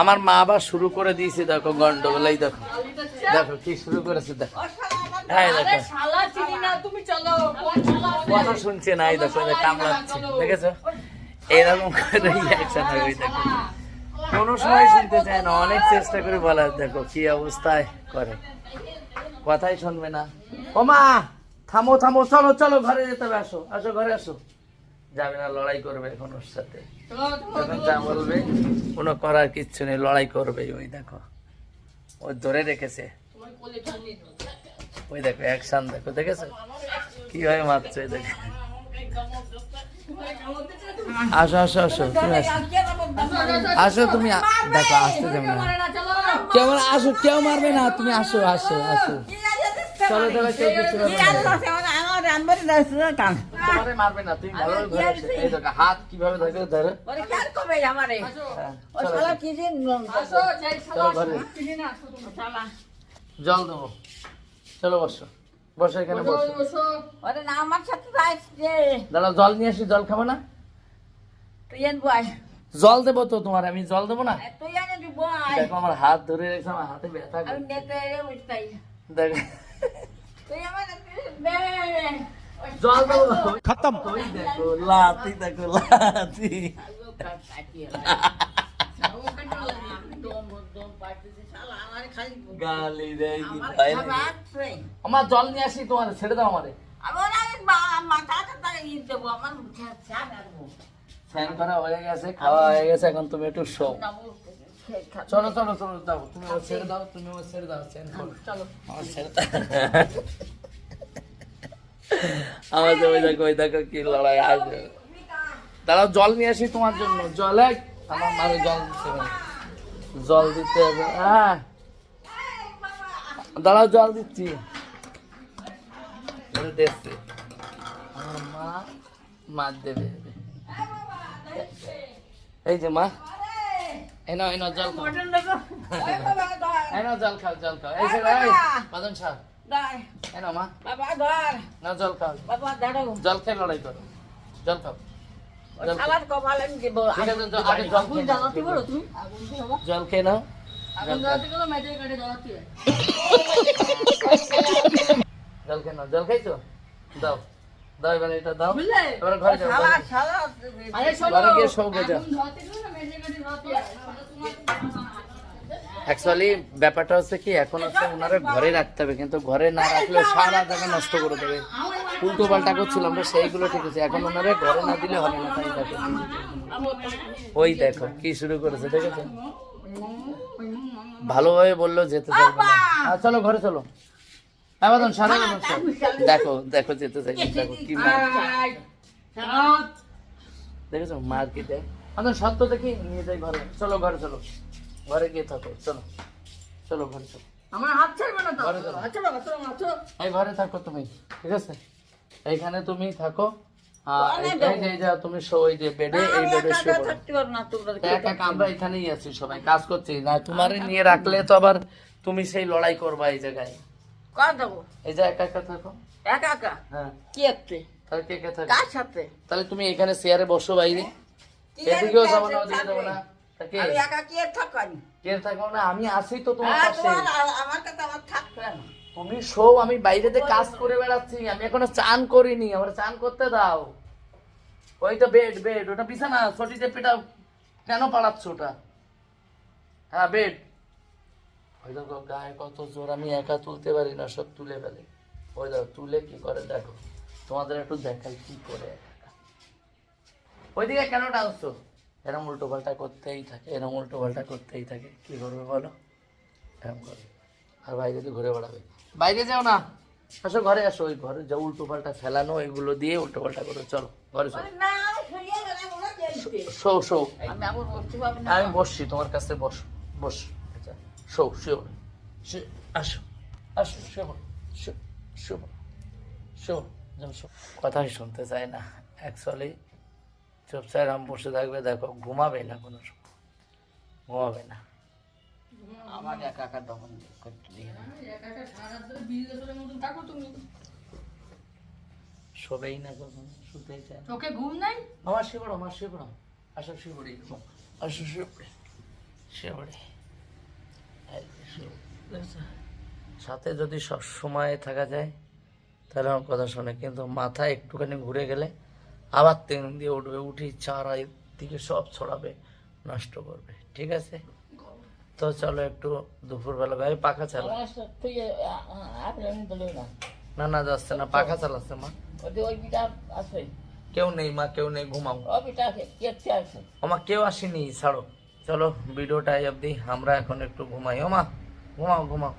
আমার মা আবার শুরু করে দিয়েছে দেখো গন্ডগোল এই দেখো। দেখো কি শুরু করেছে দেখো। হ্যাঁ দেখো? কথা শুনছে না এই দেখো কামড়াচ্ছে। দেখেছ? এরকম করে রিয়াকশন দেখো। কোনো সময় শুনতে চায় না অনেক চেষ্টা করে বলার দেখো কি অবস্থায় করে। কথাই শুনবে না। ও মা থামো থামো চলো চলো ঘরে যেতে হবে আসো আসো ঘরে আসো। যাবে না লড়াই করবে এখন ওর সাথে। যা বলবে কোনো করার কিচ্ছু নেই লড়াই করবে ওই দেখো। ও ধরে রেখেছে। ওই দেখো অ্যাকশন দেখো দেখেছ? কীভাবে মারছে ওই দেখো। আসো আসো আসো তুমি আসো। আসো তুমি দেখো আসতে যাবে না। মারে কেউ আসো কেউ মারবে না তুমি আসো আসো আসো। চলো চলো কেউ না। তোমারে মারবে না তুমি ভালো ঘরে আসো এই দেখো হাত কীভাবে ধরে ধরো আসো, হ্যাঁ, চলো, আসো, যাই শালা চলো ঘরে। চিনি না, আসো তুমি। জল দেবো। চলো বসো। বসো এখানে বসো, বসো। বসো। দাঁড়াও জল নিয়ে আসি জল খাব না? তুই এন বয়। জল দেবো তো তোমার আমি জল দেবো না? দেখো আমার হাত ধরে রেখেছে আমার হাতে ব্যথা করে। দেখো। জল খতম দেখো লাতি দেখো লাতি। আমার জল নিয়ে আসি তোমার ছেড়ে দাও আমারে স্নান করা হয়ে গেছে খাওয়া হয়ে গেছে এখন তুমি একটু শো চলো চলো চলো দাও তুমি ছেড়ে দাও তুমি ছেড়ে দাও। ছেড়ে দাও আমার তো ওই দেখো ওই দেখো কি লড়াই আসবে দাঁড়াও জল নিয়ে আসি তোমার জন্য। জল এক আমার মারে জল দিতে হবে। জল দিতে হবে হ্যাঁ। দাঁড়াও জল দিচ্ছি। দেখছি আমার মা মার দেবে। এই যে মা। এই নাও জল খাও। এই জল খাও জল খাও। এই যে বাদন সাহ নাও মা। নাও জল খাও। জল খেয়ে লড়াই করো। জল খাও। জল খেয়ে নাও। জল খেয়ে নাও। জল খাইছো? দাও। দাও এবার এটা দাও। এবার ঘরে যাও ঘরে গিয়ে শোও গে অ্যাকচুয়ালি ব্যাপারটা হচ্ছে কি, এখন হচ্ছে ওনারা ঘরে রাখতে হবে, কিন্তু ঘরে না রাখলে সারা জায়গা নষ্ট করে দেবে। উল্টো পাল্টা করছিলাম তো সেইগুলো ঠিক আছে, এখন ওনারা ঘরে না দিলে হবে না, তাই দেখো। ওই দেখো, কি শুরু করেছে দেখেছ ভালোভাবে বলল, যেতে চাইবে না। চলো, ঘরে চলো। হ্যাঁ বাদন, সারা দেখো দেখো, যেতে চাইবে, দেখো, কি দেখেছ? মার কি বাদন, সত্য দেখি, নিয়ে যাই ঘরে। চলো ঘরে, চলো। ঘরে গিয়ে থাকো চলো। চলো ঘরে চলো। আমার হাত ছাড়বে না তো? চলো। হাত ছাড়ো, এই ঘরে থাকো তুমি ঠিক আছে? এইখানে তুমি থাকো। আর এই- এই যে- এই যে তুমি ওই যে বেডে এই বেডে একা একা আমরা এখানেই আছি সবাই কাজ করছি। না তোমারে নিয়ে রাখলে তো আবার তুমি সেই লড়াই করবা এই জায়গায়। এই যে একা একা থাকো। হ্যাঁ। তাহলে কে কে থাকো? তাহলে তুমি এখানে চেয়ারে বসো বাইরে। এদিকেও যাব না ওদিকে যাব না। তা কে? কে থাকব না? আমি আছি তো তোমার পাশে। তুমি শো আমি বাইরেতে কাজ করে বেড়াচ্ছি আমি এখনও চান করিনি আমার চান করতে দাও। ওই তো বেড বেড ওটা বিছানা কেন ওটা? হ্যাঁ বেড। ওই দেখো গায়ে কত জোর আমি একা তুলতে পারি না সব তুলে ফেলে। ওই দেখো তুলে কি করে? দেখো তোমাদের একটু দেখাই কি করে। ওইদিকে কেন টানছো? এরম উল্টো পাল্টা করতেই থাকে এরম উল্টো পাল্টা করতেই থাকে। কি করবে বলো? এরম করবে। আর বাইরে তো ঘুরে বেড়াবে। বাইরে যাও না। আসো ঘরে আসো। ওই ঘরে যা উল্টো পাল্টা ফেলানো এগুলো দিয়ে উল্টো পাল্টা করো। চলো ঘরে চলো। শো শো। আমি বসছি তোমার কাছে বসো বস। আচ্ছা শো শো। শো আসো আসো শো শো শো শো। যাও শো। কথাই শুনতে চায় না অ্যাকচুয়ালি চুপচাপ আম বসে থাকবে দেখো ঘুমাবে না কোনো সময়। ঘুমাবে না। আমার একা একা দমন করতে। শোবেই না কখনো শুতেই চায় চোখে ঘুম নাই? আমার শুয়ে পড়ো আমার শুয়ে পড়ো আসো শুয়ে পড়ি আসো শুয়ে পড়ি শিউড়ি এই যে শিউড়ি, দেখছ? সাথে যদি সব সময় থাকা যায় তাহলে আমার কথা শোনে কিন্তু মাথা একটুখানি ঘুরে গেলে আবার তেল দিয়ে উঠবে উঠি চারাই দিকে সব ছড়াবে নষ্ট করবে ঠিক আছে? তো চলো একটু দুপুরবেলা ভাই পাখা চালা। আমার না। না যাচ্ছে না পাখা চালাচ্ছে মা। কেউ নেই মা কেউ নেই ঘুমাও। ওমা কেউ আসেনি ছাড়ো। চলো ভিডিওটা অবধি আমরা এখন একটু ঘুমাই। ও মা ঘুমাও ঘুমাও।